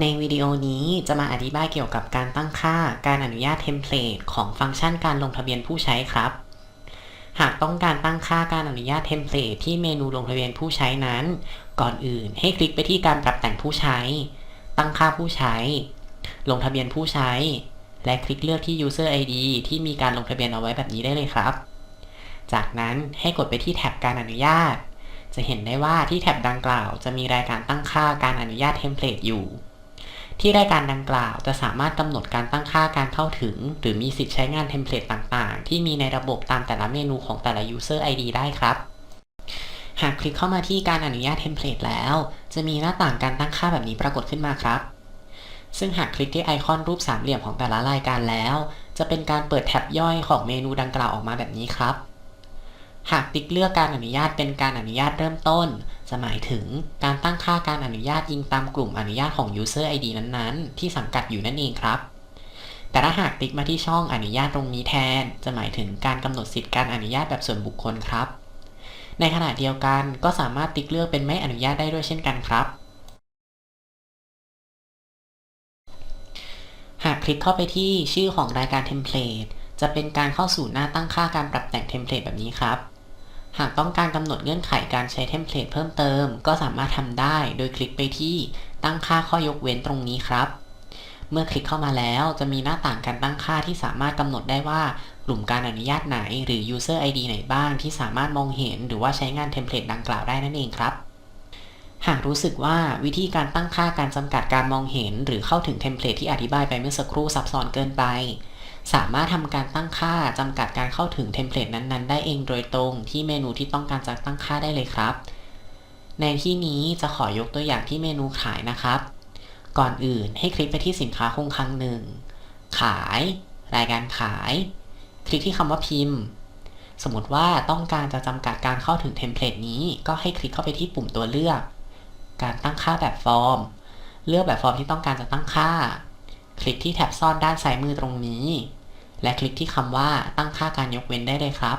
ในวิดีโอนี้จะมาอธิบายเกี่ยวกับการตั้งค่าการอนุญาตเทมเพลตของฟังก์ชันการลงทะเบียนผู้ใช้ครับ หากต้องการตั้งค่าการอนุญาตเทมเพลตที่เมนูลงทะเบียนผู้ใช้นั้น ก่อนอื่นให้คลิกไปที่การปรับแต่งผู้ใช้ ตั้งค่าผู้ใช้ ลงทะเบียนผู้ใช้ และคลิกเลือกที่ user ID ที่มีการลงทะเบียนเอาไว้แบบนี้ได้เลยครับ จากนั้นให้กดไปที่แท็บการอนุญาต จะเห็นได้ว่าที่แท็บดังกล่าว จะมีรายการตั้งค่าการอนุญาตเทมเพลตอยู่ ที่รายการดังกล่าวจะสามารถกำหนดการตั้งค่าการเข้าถึง หรือมีสิทธิ์ใช้งานเทมเพลตต่างๆ ที่มีในระบบตามแต่ละเมนูของแต่ละ user ID ได้ครับ หากคลิกเข้ามาที่การอนุญาตเทมเพลตแล้ว จะมีหน้าต่างการตั้งค่าแบบนี้ปรากฏขึ้นมาครับ ซึ่งหากคลิกที่ไอคอนรูปสามเหลี่ยมของแต่ละรายการแล้ว จะเป็นการเปิดแท็บย่อยของเมนูดังกล่าวออกมาแบบนี้ครับ หากติ๊กเลือกการอนุญาตเป็นการอนุญาตเริ่มต้น จะหมายถึงการตั้งค่าการอนุญาตยิงตามกลุ่มอนุญาตของ User ID นั้นๆ ที่สังกัดอยู่นั่นเองครับ แต่ถ้าหากติ๊กมาที่ช่องอนุญาตตรงนี้แทน จะหมายถึงการกำหนดสิทธิการอนุญาตแบบส่วนบุคคลครับ ในขณะเดียวกันก็สามารถติ๊กเลือกเป็นไม่อนุญาตได้ด้วยเช่นกันครับ หากคลิกเข้าไปที่ชื่อของรายการเทมเพลตจะเป็นการเข้าสู่หน้าตั้งค่าการปรับแต่งเทมเพลตแบบนี้ครับ หากต้องการกำหนดเงื่อนไขการใช้เทมเพลตเพิ่มเติม ก็สามารถทำได้โดยคลิกไปที่ตั้งค่าข้อยกเว้นตรงนี้ครับ เมื่อคลิกเข้ามาแล้วจะมีหน้าต่างการตั้งค่าที่สามารถกำหนดได้ว่ากลุ่มการอนุญาตไหนหรือ user ID ไหนบ้างที่สามารถมองเห็นหรือว่าใช้งานเทมเพลตดังกล่าวได้นั่นเองครับ หากรู้สึกว่าวิธีการตั้งค่าการจำกัดการมองเห็น หรือเข้าถึงเทมเพลตที่อธิบายไปเมื่อสักครู่ซับซ้อนเกินไป สามารถทำการตั้งค่าจำกัดการเข้าถึงเทมเพลตนั้นๆ ได้เองโดยตรงที่เมนูที่ต้องการจะตั้งค่าได้เลยครับ ในที่นี้จะขอยกตัวอย่างที่เมนูขายนะครับ ก่อนอื่นให้คลิกไปที่สินค้าคงคลังหนึ่ง ขาย รายการขาย คลิกที่คำว่าพิมพ์ สมมติว่าต้องการจะจำกัดการเข้าถึงเทมเพลตนี้ ก็ให้คลิกเข้าไปที่ปุ่มตัวเลือก การตั้งค่าแบบฟอร์ม เลือกแบบฟอร์มที่ต้องการจะตั้งค่า คลิกที่แท็บซ่อนด้านซ้ายมือตรงนี้ และคลิกที่คำว่าตั้งค่าการยกเว้นได้เลยครับ